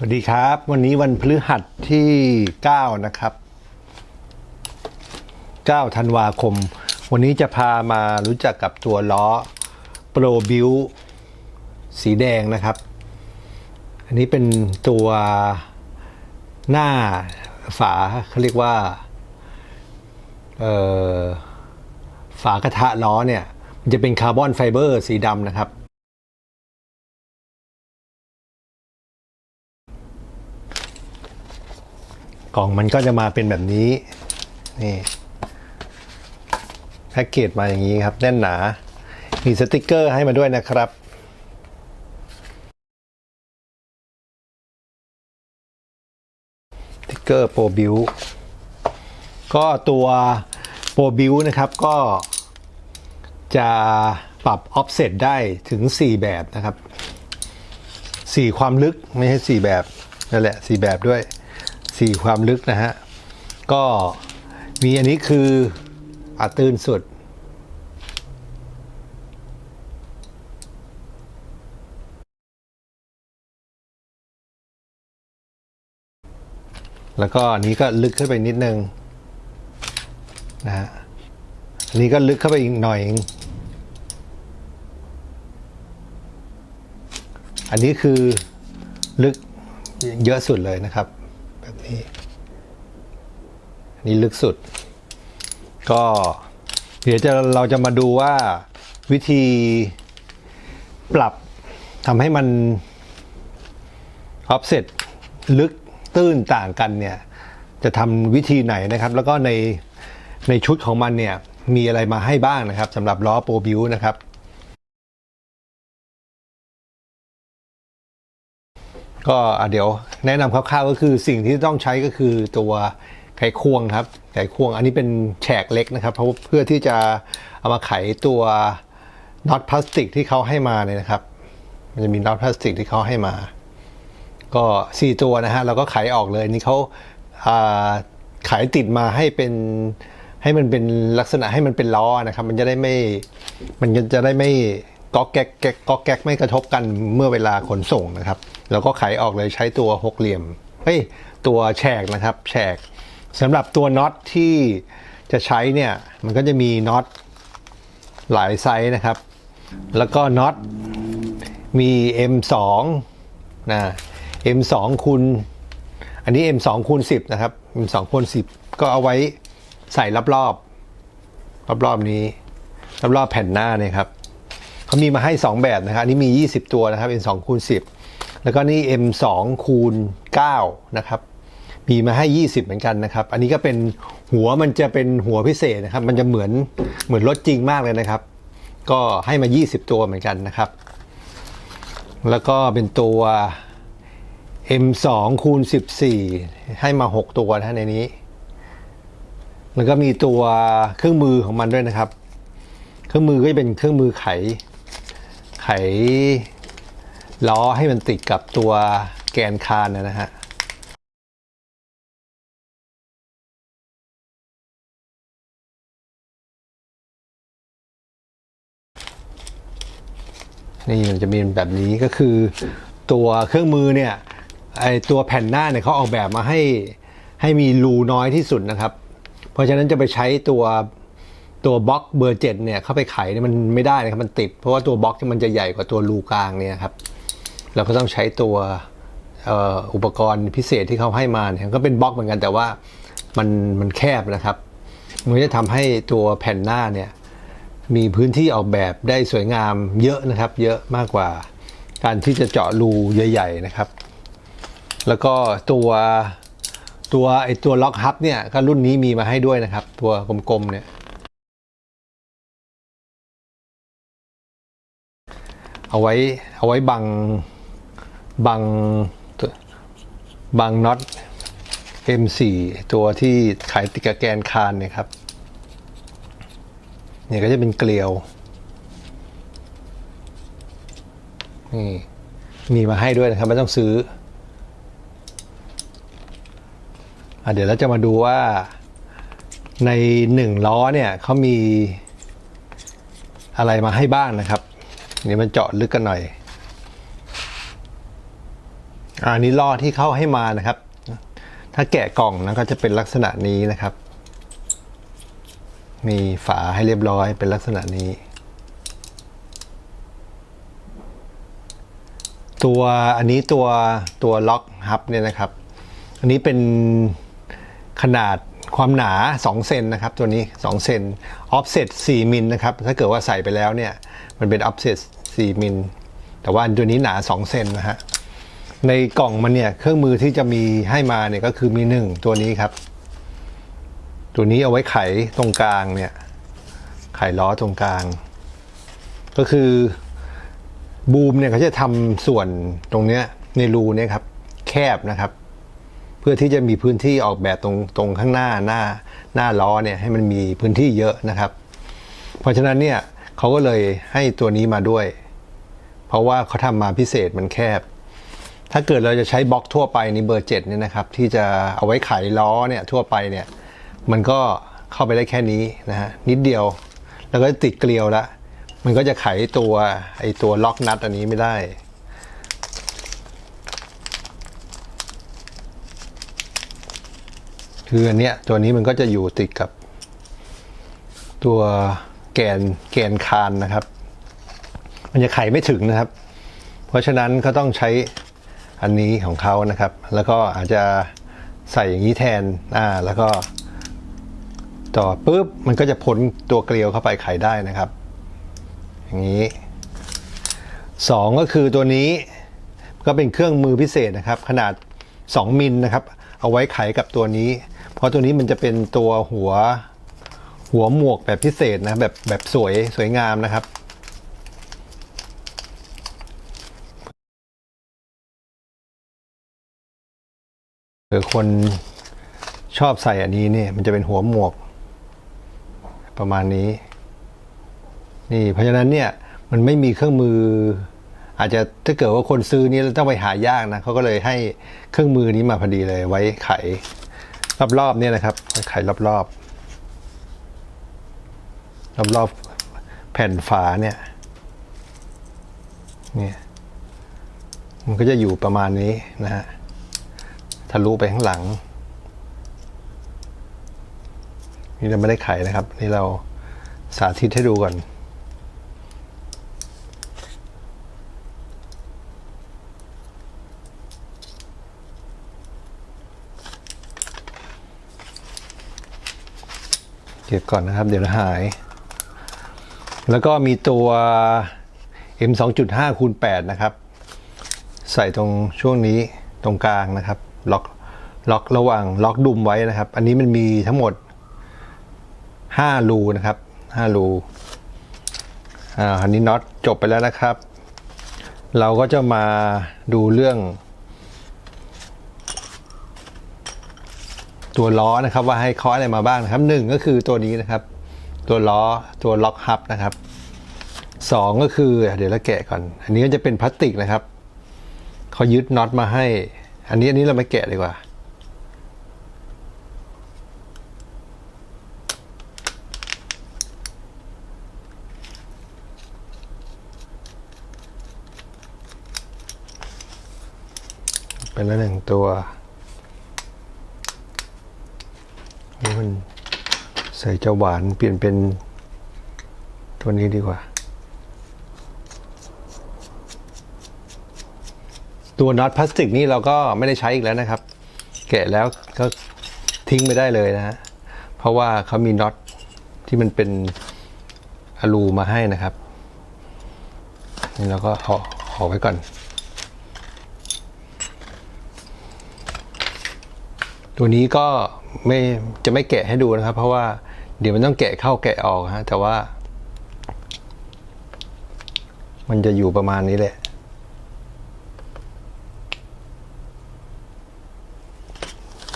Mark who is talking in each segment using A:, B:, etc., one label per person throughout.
A: สวัสดีครับ วันนี้วันพฤหัสที่ 9 นะครับ 9 ธันวาคม วันนี้จะพามารู้จักกับตัวล้อ Pro Build สีแดงนะครับ อันนี้เป็นตัวหน้าฝาเขาเรียกว่าฝากระทะล้อเนี่ย มันจะเป็นคาร์บอนไฟเบอร์สีดำนะครับ กล่องมันก็จะมาเป็นแบบนี้นี่แพ็กเกจมาอย่างนี้ครับ แน่นหนา มีสติกเกอร์ให้มาด้วยนะครับสติกเกอร์โปรบิวก็ตัวโปรบิวนะครับก็จะปรับ offset ได้ถึง 4 แบบนะครับ 4 ความลึกไม่ใช่ 4 แบบนั่นแหละ 4 แบบด้วย สี่ความลึกนะฮะ ก็มีอันนี้คืออาตื้นสุด แล้วก็อันนี้ก็ลึกขึ้นไปนิดนึงนะฮะอันนี้ก็ลึกเข้าไปอีกหน่อยเองอันนี้คือลึกเยอะสุดเลยนะครับ นี้อันนี้ลึกสุด ก็เดี๋ยวจะเราจะมาดูว่าวิธีปรับทำให้มัน offset ลึกตื้นต่างกันเนี่ย จะทำวิธีไหนนะครับ แล้วก็ในในชุดของมันเนี่ย มีอะไรมาให้บ้างนะครับสำหรับล้อโปรบิวนะครับ ก็เดี๋ยวแนะนำคร่าวๆก็คือสิ่งที่ต้องใช้ก็คือตัวไขควงครับ ไขควงอันนี้เป็นแฉกเล็กนะครับ เพราะเพื่อที่จะเอามาไขตัวน็อตพลาสติกที่เขาให้มาเนี่ยนะครับ มันจะมีน็อตพลาสติกที่เขาให้มา ก็สี่ตัวนะฮะเราก็ไขออกเลยนี่เขาอ่าไขติดมาให้เป็นให้มันเป็นลักษณะให้มันเป็นล้อนะครับ มันจะได้ไม่มันจะได้ไม่ก๊อกแก๊กก๊อกแก๊กไม่กระทบกันเมื่อเวลาขนส่งนะครับ เราก็ไขออกเลยใช้ตัวหกเหลี่ยมเฮ้ยตัวแฉกนะครับแฉกสำหรับตัวน็อตที่จะใช้เนี่ยมันก็จะมีน็อตหลายไซส์นะครับ แล้วก็น็อตมี M2 นะ M2 คูณอันนี้ M2 คูณ10 นะครับ M2 คูณ10 ก็เอาไว้ใส่รอบรอบรอบรอบนี้ รอบรอบแผ่นหน้าเนี่ยครับ เขามีมาให้ 2 แบบนะครับ อันนี้มี 20 ตัวนะครับ M2 คูณ10 แล้วก็นี่ M2 คูณ9นะครับ มีมาให้ 20 เหมือนกันนะครับ อันนี้ก็เป็นหัวมันจะเป็นหัวพิเศษนะครับ มันจะเหมือนเหมือนรถจริงมากเลยนะครับ ก็ให้มา 20 ตัวเหมือนกันนะครับ แล้วก็เป็นตัว M2 คูณ14 ให้มา 6 ตัวนะในนี้ แล้วก็มีตัวเครื่องมือของมันด้วยนะครับ เครื่องมือก็จะเป็นเครื่องมือไข ขล้อให้มันติดกับตัวแกนคานนะฮะนี่มันจะมีแบบนี้ก็คือตัวเครื่องมือเนี่ยไอตัวแผ่นหน้าเนี่ยเขาออกแบบมาให้ให้มีรูน้อยที่สุดนะครับ เพราะฉะนั้นจะไปใช้ตัว ตัวบล็อกเบอร์เจ็ดเนี่ยเข้าไปไขเนี่ยมันไม่ได้นะครับมันติด เพราะว่าตัวบล็อกมันจะใหญ่กว่าตัวรูกลางเนี่ยครับเราก็ต้องใช้ตัวอุปกรณ์พิเศษที่เขาให้มาเนี่ยก็เป็นบล็อกเหมือนกันแต่ว่ามันมันแคบนะครับ มันจะทำให้ตัวแผ่นหน้าเนี่ยมีพื้นที่ออกแบบได้สวยงามเยอะนะครับ เยอะมากกว่าการที่จะเจาะรูใหญ่ ๆนะครับ แล้วก็ตัวตัวไอตัวล็อกฮับเนี่ยก็รุ่นนี้มีมาให้ด้วยนะครับ ตัวกลมๆเนี่ย เอาไว้เอาไว้บังบังบังน็อต M4 ตัวที่ขายติดกับแกนคานเนี่ยครับ เนี่ยก็จะเป็นเกลียว นี่มีมาให้ด้วยนะครับ ไม่ต้องซื้ออเดี๋ยวเราจะมาดูว่าในหนึ่งล้อเนี่ยเขามีอะไรมาให้บ้างนะครับ นี่มันเจาะลึกกันหน่อยอันนี้ล่อที่เขาให้มานะครับ ถ้าแกะกล่องนะก็จะเป็นลักษณะนี้นะครับ มีฝาให้เรียบร้อยเป็นลักษณะนี้ ตัวอันนี้ตัวตัวล็อกฮับเนี่ยนะครับ อันนี้เป็นขนาดความหนา 2 เซนนะครับ ตัวนี้ 2 เซนออฟเซต4มิลนะครับ ถ้าเกิดว่าใส่ไปแล้วเนี่ย มันเป็นออฟเซต 4 มิล แต่ว่าตัวนี้หนา 2 เซนนะฮะ ในกล่องมันเนี่ยเครื่องมือที่จะมีให้มาเนี่ยก็คือมีหนึ่งตัวนี้ครับ ตัวนี้เอาไว้ไขตรงกลางเนี่ย ไขล้อตรงกลาง ก็คือบูมเนี่ยเขาจะทำส่วนตรงเนี้ยในรูเนี่ยครับ แคบนะครับ เพื่อที่จะมีพื้นที่ออกแบบตรงตรงข้างหน้าหน้าหน้าล้อเนี่ยให้มันมีพื้นที่เยอะนะครับ เพราะฉะนั้นเนี่ยเขาก็เลยให้ตัวนี้มาด้วย เพราะว่าเขาทำมาพิเศษมันแคบ ถ้าเกิดเราจะใช้บล็อกทั่วไปในเบอร์เจ็ดเนี่ยนะครับ ที่จะเอาไว้ไขล้อเนี่ยทั่วไปเนี่ย มันก็เข้าไปได้แค่นี้นะฮะนิดเดียว แล้วก็ติดเกลียวละ มันก็จะไขตัวไอตัวล็อกนัทอันนี้ไม่ได้คืออันเนี้ยตัวนี้มันก็จะอยู่ติดกับตัวแกนแกนคานนะครับ มันจะไขไม่ถึงนะครับ เพราะฉะนั้นก็ต้องใช้อันนี้ของเขานะครับ แล้วก็อาจจะใส่อย่างนี้แทนอ่าแล้วก็ต่อปุ๊บมันก็จะพ้นตัวเกลียวเข้าไปไขได้นะครับ อย่างนี้สองก็คือตัวนี้ก็เป็นเครื่องมือพิเศษนะครับ ขนาด 2 มิลนะครับ เอาไว้ไขกับตัวนี้ เพราะตัวนี้มันจะเป็นตัวหัวหัวหมวกแบบพิเศษนะแบบแบบสวยสวยงามนะครับ หรือคนชอบใส่อันนี้เนี่ยมันจะเป็นหัวหมวก ประมาณนี้ นี่เพราะฉะนั้นเนี่ยมันไม่มีเครื่องมือ อาจจะถ้าเกิดว่าคนซื้อนี้ต้องไปหายากนะเขาก็เลยให้เครื่องมือนี้มาพอดีเลยไว้ไขรอบๆเนี่ยนะครับไว้ไขรอบๆรอบๆแผ่นฝาเนี่ยเนี่ยมันก็จะอยู่ประมาณนี้นะฮะ ทะลุไปข้างหลัง นี่เราไม่ได้ไขนะครับ นี่เราสาธิตให้ดูก่อนเก็บก่อนนะครับ เดี๋ยวหาย แล้วก็มีตัว M 2.5คูณ8นะครับ ใส่ตรงช่วงนี้ตรงกลางนะครับ ล็อกล็อกระหว่างล็อกดุมไว้นะครับ อันนี้มันมีทั้งหมด5รูนะครับ5รูอ่าอันนี้น็อตจบไปแล้วนะครับ เราก็จะมาดูเรื่อง ตัวล้อนะครับ ว่าให้เคาะอะไรมาบ้างนะครับหนึ่งก็คือตัวนี้นะครับ ตัวล้อตัวล็อกฮับนะครับสองก็คือเดี๋ยวเราแกะก่อน อันนี้ก็จะเป็นพลาสติกนะครับเขายึดน็อตมาให้ อันนี้อันนี้เราไม่แกะดีกว่า เป็นละหนึ่งตัวนี่มันใส่เจ้าหวานเปลี่ยนเป็นตัวนี้ดีกว่า ตัวน็อตพลาสติกนี่เราก็ไม่ได้ใช้อีกแล้วนะครับ แกะแล้วก็ทิ้งไปได้เลยนะฮะเพราะว่าเขามีน็อตที่มันเป็นอะลูมาให้นะครับนี่เราก็เออไว้ก่อน ตัวนี้ก็ไม่จะไม่แกะให้ดูนะครับ เพราะว่าเดี๋ยวมันต้องแกะเข้าแกะออกฮะแต่ว่า มันจะอยู่ประมาณนี้แหละ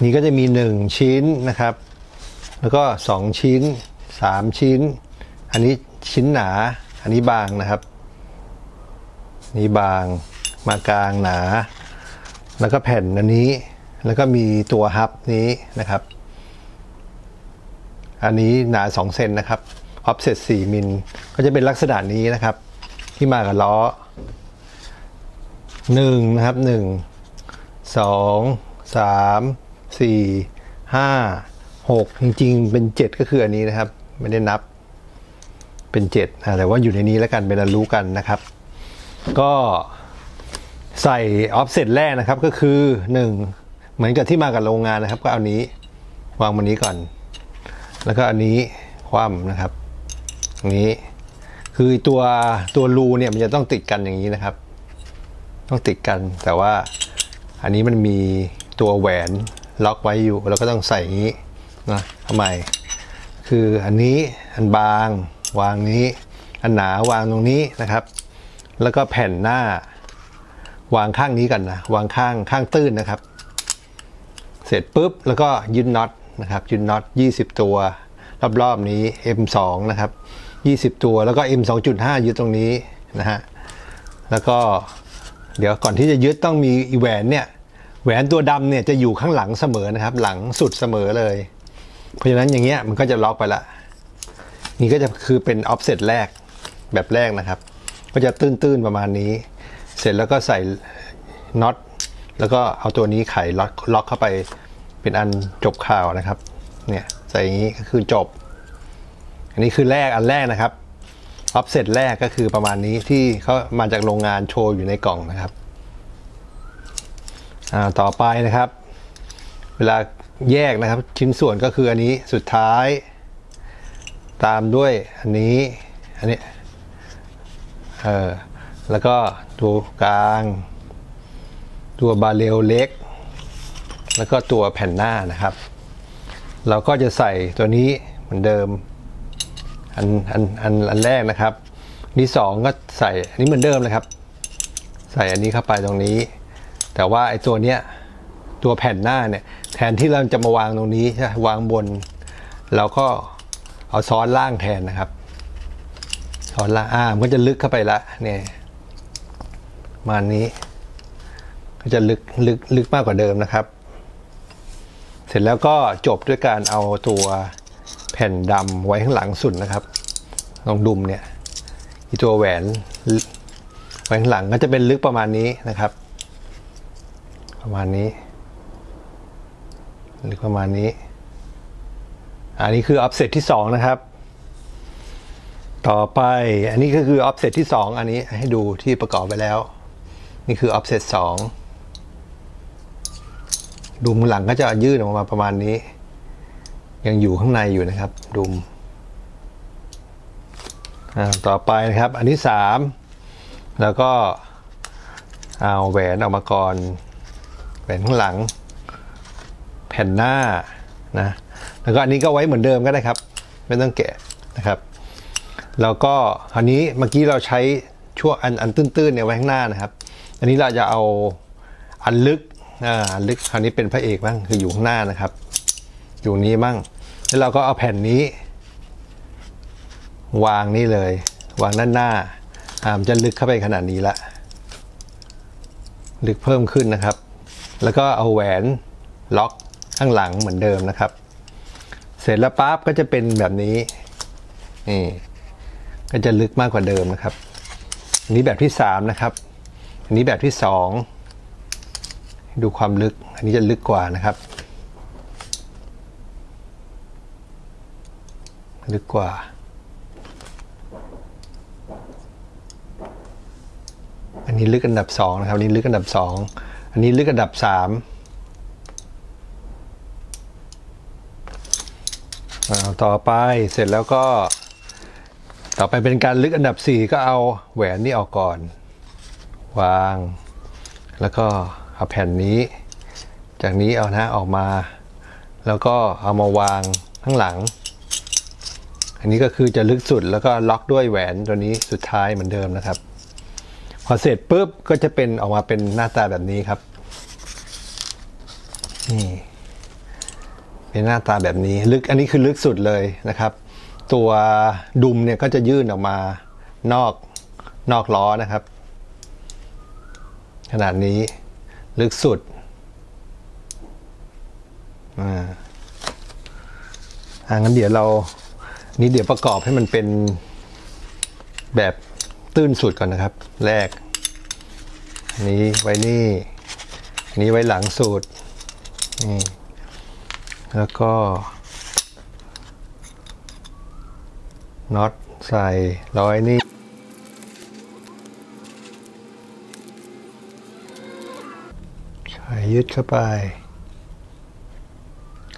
A: นี่ก็จะมีหนึ่งชิ้นนะครับ แล้วก็สองชิ้นสามชิ้น อันนี้ชิ้นหนา อันนี้บางนะครับ นี่บางมากลางหนา แล้วก็แผ่นอันนี้ แล้วก็มีตัวฮับนี้นะครับ อันนี้หนา 2 เซนนะครับออฟเซต4มิล ก็จะเป็นลักษณะนี้นะครับ ที่มากับล้อหนึ่งนะครับหนึ่ง สองสามสี่ห้าหกจริง ๆ เป็นเจ็ดก็คืออันนี้นะครับ ไม่ได้นับเป็นเจ็ดอะแต่ว่าอยู่ในนี้แล้วกันเป็นรู้กันนะครับ ก็ใส่ออฟเซตแรกนะครับก็คือหนึ่งเหมือนกับที่มากับโรงงานนะครับ ก็เอานี้วางบนนี้ก่อน แล้วก็อันนี้คว่ำนะครับนี้คือตัวตัวรูเนี่ยมันจะต้องติดกันอย่างนี้นะครับ ต้องติดกันแต่ว่าอันนี้มันมีตัวแหวน ล็อกไว้อยู่เราก็ต้องใส่อย่างนี้นะทำไม คืออันนี้อันบางวางนี้ อันหนาวางตรงนี้นะครับ แล้วก็แผ่นหน้าวางข้างนี้กันนะวางข้างข้างตื้นนะครับ เสร็จปุ๊บแล้วก็ยึดน็อตนะครับยึดน็อต 20 ตัวรอบๆนี้ M2 นะครับ 20 ตัวแล้วก็ M2.5 ยึดตรงนี้นะฮะ แล้วก็เดี๋ยวก่อนที่จะยึดต้องมีอีแหวนเนี่ย แหวนตัวดำเนี่ยจะอยู่ข้างหลังเสมอนะครับ หลังสุดเสมอเลย เพราะฉะนั้นอย่างเงี้ยมันก็จะล็อกไปละ นี่ก็จะคือเป็นออฟเซตแรกแบบแรกนะครับ ก็จะตื้นๆประมาณนี้ เสร็จแล้วก็ใส่น็อตแล้วก็เอาตัวนี้ไขล็อกล็อกเข้าไปเป็นอันจบข่าวนะครับ เนี่ยใส่อย่างนี้ก็คือจบ อันนี้คือแรกอันแรกนะครับออฟเซตแรกก็คือประมาณนี้ที่เขามาจากโรงงานโชว์อยู่ในกล่องนะครับ ต่อไปนะครับ เวลาแยกนะครับชิ้นส่วนก็คืออันนี้สุดท้าย ตามด้วยอันนี้อันนี้เออแล้วก็ตัวกลาง ตัวบาเรลเล็ก แล้วก็ตัวแผ่นหน้านะครับ เราก็จะใส่ตัวนี้เหมือนเดิมอันอันอันอันแรกนะครับนี่สองก็ใส่อันนี้เหมือนเดิมเลยครับ ใส่อันนี้เข้าไปตรงนี้ แต่ว่าไอ้ตัวเนี้ยตัวแผ่นหน้าเนี่ยแทนที่เราจะมาวางตรงนี้ใช่วางบน เราก็เอาซ้อนล่างแทนนะครับ ซ้อนล่างอ่ามันก็จะลึกเข้าไปละเนี่ยมานี้ ก็จะลึกลึกลึกมากกว่าเดิมนะครับ เสร็จแล้วก็จบด้วยการเอาตัวแผ่นดำไว้ข้างหลังสุดนะครับตรงดุมเนี่ยอีตัวแหวนไว้ข้างหลังก็จะเป็นลึกประมาณนี้นะครับ ประมาณนี้ลึกประมาณนี้ อันนี้คือ offset ที่ 2 นะครับ ต่อไปอันนี้ก็คือ offset ที่ 2 อันนี้ให้ดูที่ประกอบไปแล้ว นี่คือ offset 2ดุมหลังก็จะยืดออกมาประมาณนี้ ยังอยู่ข้างในอยู่นะครับ ดุมต่อไปนะครับ อันที่ 3 แล้วก็เอาแหวนออกมาก่อน แหวนข้างหลัง แผ่นหน้านะแล้วก็อันนี้ก็ไว้เหมือนเดิมก็ได้ครับ ไม่ต้องแกะนะครับ แล้วก็คราวนี้เมื่อกี้เราใช้ช่วงอันอันตื้นๆเนี่ยไว้ข้างหน้านะครับ อันนี้เราจะเอาอันลึกอ่าอันลึกคราวนี้เป็นพระเอกบ้างคืออยู่ข้างหน้านะครับ อยู่นี้บ้างแล้วเราก็เอาแผ่นนี้ วางนี่เลย วางด้านหน้าอ่ามจะลึกเข้าไปขนาดนี้ละลึกเพิ่มขึ้นนะครับ แล้วก็เอาแหวนล็อกข้างหลังเหมือนเดิมนะครับ เสร็จแล้วปั๊บก็จะเป็นแบบนี้นี่ก็จะลึกมากกว่าเดิมนะครับ อันนี้แบบที่สามนะครับ อันนี้แบบที่สองดูความลึก อันนี้จะลึกกว่านะครับ ลึกกว่า อันนี้ลึกอันดับสองนะครับ อันนี้ลึกอันดับส อันนี้ลึกอันดับสามต่อไปเสร็จแล้วก็ ต่อไปเป็นการลึกอันดับสี่ก็เอาแหวนนี่ออกก่อน วาง แล้วก็เอาแผ่นนี้ จากนี้เอานะออกมา แล้วก็เอามาวางข้างหลัง อันนี้ก็คือจะลึกสุดแล้วก็ล็อกด้วยแหวนตัวนี้สุดท้ายเหมือนเดิมนะครับ อเสร็จปุ๊บก็จะเป็นออกมาเป็นหน้าตาแบบนี้ครับ นี่เป็นหน้าตาแบบนี้ลึกอันนี้คือลึกสุดเลยนะครับ ตัวดุมเนี่ยก็จะยื่นออกมานอกนอกล้อนะครับ ขนาดนี้ลึกสุดอ่าอ่างั้นเดี๋ยวเรา นี่เดี๋ยวประกอบให้มันเป็นแบบ ตื้นสุดก่อนนะครับ แรก อันนี้ไว้นี่อันนี้ไว้หลังสูตรนี่แล้วก็น็อตใส่ร้อยนี่ใส่ยึดเข้าไป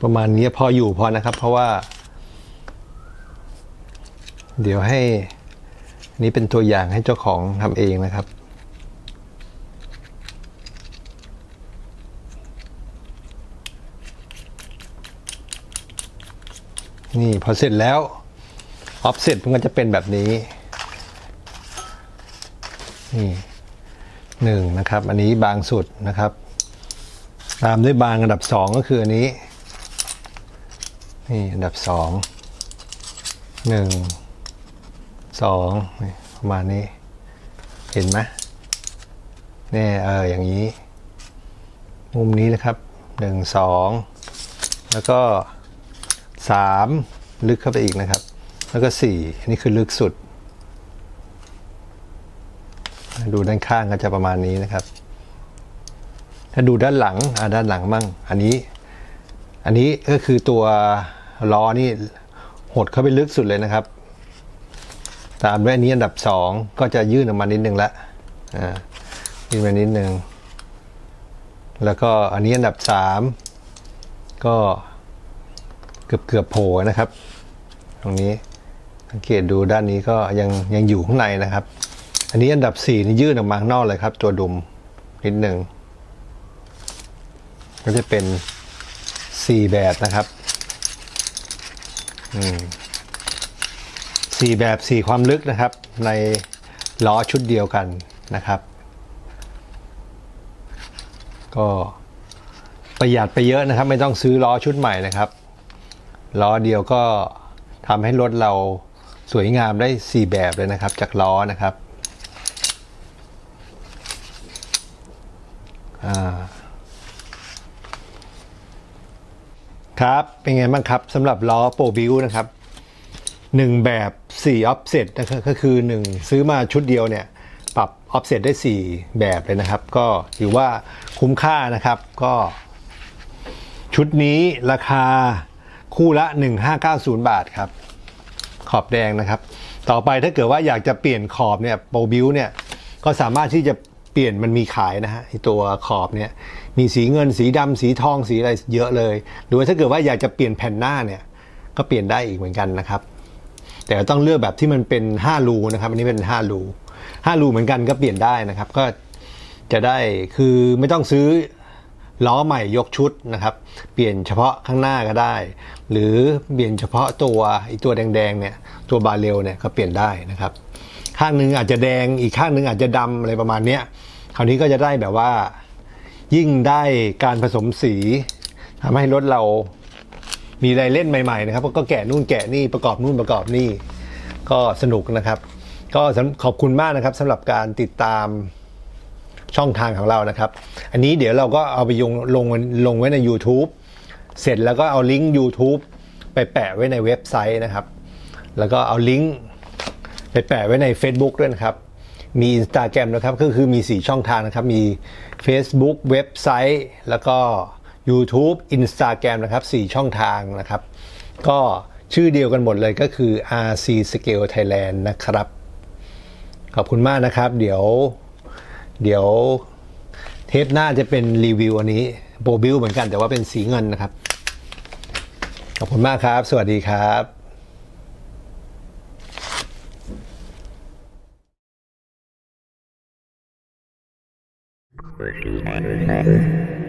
A: ประมาณนี้พออยู่พอนะครับ เพราะว่า เดี๋ยวให้ นี้เป็นตัวอย่างให้เจ้าของทำเองนะครับ นี่พอเสร็จแล้วออฟเซ็ตมันก็จะเป็นแบบนี้ นี่หนึ่งนะครับ อันนี้บางสุดนะครับ ตามด้วยบางอันดับสองก็คืออันนี้ นี่อันดับสองหนึ่ง สองประมาณนี้ เห็นไหมนี่เอออย่างนี้ มุมนี้นะครับหนึ่งสองแล้วก็สามลึกเข้าไปอีกนะครับ แล้วก็สี่อันนี้คือลึกสุด ดูด้านข้างก็จะประมาณนี้นะครับ ถ้าดูด้านหลังอ่าด้านหลังมั่งอันนี้ อันนี้ก็คือตัวล้อนี่หดเข้าไปลึกสุดเลยนะครับ ตามด้วยอันนี้อันดับสองก็จะยื่นออกมานิดนึงละอ่ายื่นมานิดนึง แล้วก็อันนี้อันดับสามก็เกือบเกือบโผล่นะครับ ตรงนี้สังเกตดูด้านนี้ก็ยังยังอยู่ข้างในนะครับ อันนี้อันดับสี่นี่ยื่นออกมาข้างนอกเลยครับ ตัวดุมนิดหนึ่งก็จะเป็นสี่แบบนะครับ อืม สี่แบบสี่ความลึกนะครับ ในล้อชุดเดียวกันนะครับ ก็ประหยัดไปเยอะนะครับ ไม่ต้องซื้อล้อชุดใหม่นะครับล้อเดียวก็ทำให้รถเราสวยงามได้ 4 แบบเลยนะครับ จากล้อนะครับครับ เป็นไงบ้างครับสำหรับล้อโปรบิวนะครับหนึ่งแบบ 4 offset นะครับก็คือ 1 ซื้อมาชุดเดียวเนี่ยปรับ offset ได้ 4 แบบเลยนะครับ ก็ถือว่าคุ้มค่านะครับก็ชุดนี้ราคาคู่ละ 1590 บาทครับ ขอบแดงนะครับ ต่อไปถ้าเกิดว่าอยากจะเปลี่ยนขอบเนี่ยโปรบิวเนี่ยก็สามารถที่จะเปลี่ยนมันมีขายนะฮะตัวขอบเนี่ยมีสีเงินสีดำสีทองสีอะไรเยอะเลยหรือว่าถ้าเกิดว่าอยากจะเปลี่ยนแผ่นหน้าเนี่ยก็เปลี่ยนได้อีกเหมือนกันนะครับ แต่ต้องเลือกแบบที่มันเป็น 5 รูนะครับ อันนี้เป็น 5 รู 5 รูเหมือนกันก็เปลี่ยนได้นะครับ ก็จะได้คือไม่ต้องซื้อล้อใหม่ยกชุดนะครับ เปลี่ยนเฉพาะข้างหน้าก็ได้ หรือเปลี่ยนเฉพาะตัวอีตัวแดงๆเนี่ยตัวบาเรลเนี่ยก็เปลี่ยนได้นะครับ ข้างหนึ่งอาจจะแดงอีกข้างหนึ่งอาจจะดำอะไรประมาณเนี้ยคราวนี้ก็จะได้แบบว่ายิ่งได้การผสมสีทำให้รถเรา มีอะไรเล่นใหม่ๆนะครับก็แกะนู่นแกะนี่ประกอบนู่นประกอบนี่ ก็สนุกนะครับ ก็ขอบคุณมากนะครับสำหรับการติดตามช่องทางของเรานะครับ อันนี้เดี๋ยวเราก็เอาไปยงลงลงไว้ใน YouTube เสร็จแล้วก็เอาลิงก์ YouTube ไปแปะไว้ในเว็บไซต์นะครับ แล้วก็เอาลิงก์ไปแปะไว้ใน Facebook ด้วยนะครับ มี Instagram นะครับ ก็คือมี 4 ช่องทางนะครับ มี Facebook เว็บไซต์ แล้วก็ YouTube Instagram นะครับ 4 ช่องทางนะครับ ก็ชื่อเดียวกันหมดเลยก็คือ RC Scale Thailand นะครับ ขอบคุณมากนะครับ เดี๋ยว เดี๋ยวเทปหน้าจะเป็นรีวิวอันนี้โบบิลเหมือนกันแต่ว่าเป็นสีเงินนะครับ ขอบคุณมากครับ สวัสดีครับ
B: Thank you.